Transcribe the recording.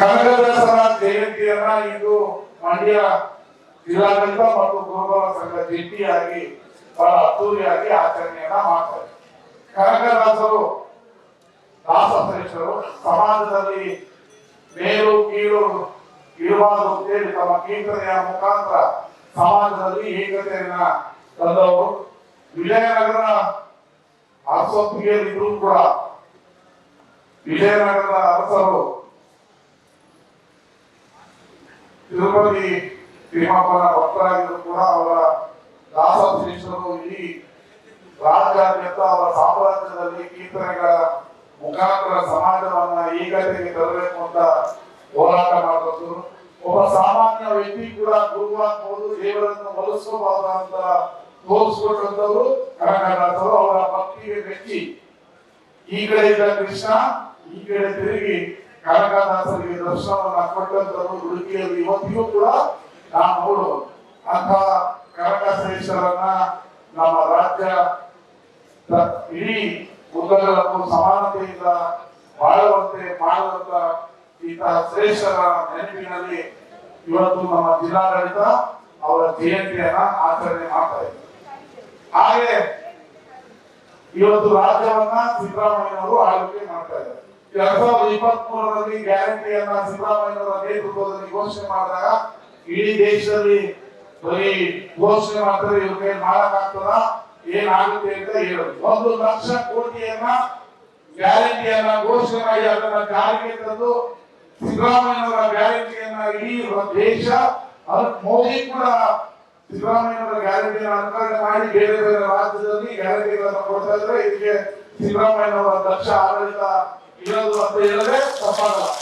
ಕನಕದಾಸರ ಜಯಂತಿಯನ್ನ ಇಂದು ಮಂಡ್ಯ ಜಿಲ್ಲಾಡಳಿತ ಮತ್ತು ಗುರುಗಳ ಸಂಘ ಜಂಟಿಯಾಗಿ, ಬಹಳ ಅದ್ದೂರಿಯಾಗಿ ಆಚರಣೆಯನ್ನ ಮಾಡ್ತಾರೆ. ಕನಕದಾಸರು ದಾಸಶ್ರೇಷ್ಠರು ಸಮಾಜದಲ್ಲಿ ಮೇಲು, ಕೀಳು ಅಂತೇಳಿ ತಮ್ಮ ಕೀರ್ತನೆಯ ಮುಖಾಂತರ ಸಮಾಜದಲ್ಲಿ ಏಕತೆಯನ್ನ ತಂದವರು. ವಿಜಯನಗರ ಅರಸೊತ್ತಿಗೆಯಲ್ಲಿದ್ರೂ ಕೂಡ ವಿಜಯನಗರದ ಅರಸರು ತಿರುಪತಿ ತಿಮ್ಮಪ್ಪನ ಭಕ್ತರಾಗಿದ್ರು ಕೂಡ ಅವರ ದಾಸಶ್ರೇಷ್ಠರು ಇಡೀ ರಾಜ್ಯಾದ್ಯಂತ ಅವರ ಸಾಮ್ರಾಜ್ಯದಲ್ಲಿ ಕೀರ್ತನೆಗಳ ಮುಖಾಂತರ ಸಮಾಜವನ್ನ ಏಕತೆಗೆ ತರಬೇಕು ಅಂತ ಹೋರಾಟ ಮಾಡಿದ್ರು. ಒಬ್ಬ ಸಾಮಾನ್ಯ ವ್ಯಕ್ತಿ ಕೂಡ ಗುರುವಾಗಬಹುದು ದೇವರನ್ನು ಒಲಿಸಬಹುದು ಅಂತ ತೋರಿಸ್ಕೊಟ್ಟಂತವರು ಕನಕದಾಸರು. ಅವರ ಭಕ್ತಿಗೆ ಮೆಚ್ಚಿ ಈ ಕಡೆ ಇದ್ದ ಕೃಷ್ಣ, ಈ ಕಡೆ ತಿರುಗಿ ಕನಕದಾಸರಿಗೆ ದರ್ಶನವನ್ನ ಕೊಟ್ಟಂತವರು ಉಡುಪಿಯಲ್ಲಿ ಇವತ್ತಿಗೂ ಕೂಡ ನಾವು ಅವರು ಕನಕ ಶ್ರೇಷ್ಠರನ್ನ ನಮ್ಮ ರಾಜ್ಯ ಇಡೀ ಉದ್ದಗಲಕ್ಕೂ ಸಮಾನತೆಯಿಂದ ಬಾಳುವಂತೆ ಮಾಡುವಂತ ಇಂತಹ ಶ್ರೇಷ್ಠರ ನೆನಪಿನಲ್ಲಿ ಇವತ್ತು ನಮ್ಮ ಜಿಲ್ಲಾಡಳಿತ ಅವರ ಜಯಂತಿಯನ್ನ ಆಚರಣೆ ಮಾಡ್ತಾ ಇದೆ. ಹಾಗೆ ಇವತ್ತು ರಾಜ್ಯವನ್ನ ಸಿದ್ದರಾಮಯ್ಯನವರು ಆಳ್ವಿಕೆ ಮಾಡ್ತಾ ಇದ್ದಾರೆ. ಎರಡ್ ಸಾವಿರದ ಇಪ್ಪತ್ತ್ ಮೂರರಲ್ಲಿ ಗ್ಯಾರಂಟಿಯನ್ನ ಸಿದ್ದರಾಮಯ್ಯವರ ನೇತೃತ್ವದಲ್ಲಿ ಘೋಷಣೆ ಮಾಡಿದಾಗ ಇಡೀ ದೇಶದಲ್ಲಿ ಬರೀ ಘೋಷಣೆ ಮಾಡ್ತಾರೆ ಇವ್ರ ಕೈ ಮಾಡಕ್ಕಾಗ್ತದ ಏನಾಗುತ್ತೆ ಅಂತ ಹೇಳೋದು. ಒಂದು ಲಕ್ಷ ಕೋಟಿಯನ್ನ ಗ್ಯಾರಂಟಿಯನ್ನ ಘೋಷಣೆ ಮಾಡಿ ಅದನ್ನ ಜಾರಿಗೆ ತಂದು ಸಿದ್ದರಾಮಯ್ಯವರ ಗ್ಯಾರಂಟಿಯನ್ನ ಇಡೀ ದೇಶ ಮೋದಿ ಕೂಡ ಸಿದ್ದರಾಮಯ್ಯವರ ಗ್ಯಾರಂಟಿಯನ್ನು ಅನುಕರಣೆ ಮಾಡಿ ಬೇರೆ ಬೇರೆ ರಾಜ್ಯದಲ್ಲಿ ಗ್ಯಾರಂಟಿಗಳನ್ನು ಕೊಡ್ತಾ ಇದ್ರೆ ಇದಕ್ಕೆ ಸಿದ್ದರಾಮಯ್ಯವರ ದಕ್ಷ ಆಡಳಿತ இருபது பத்து எழுபது தப்பாகலாம்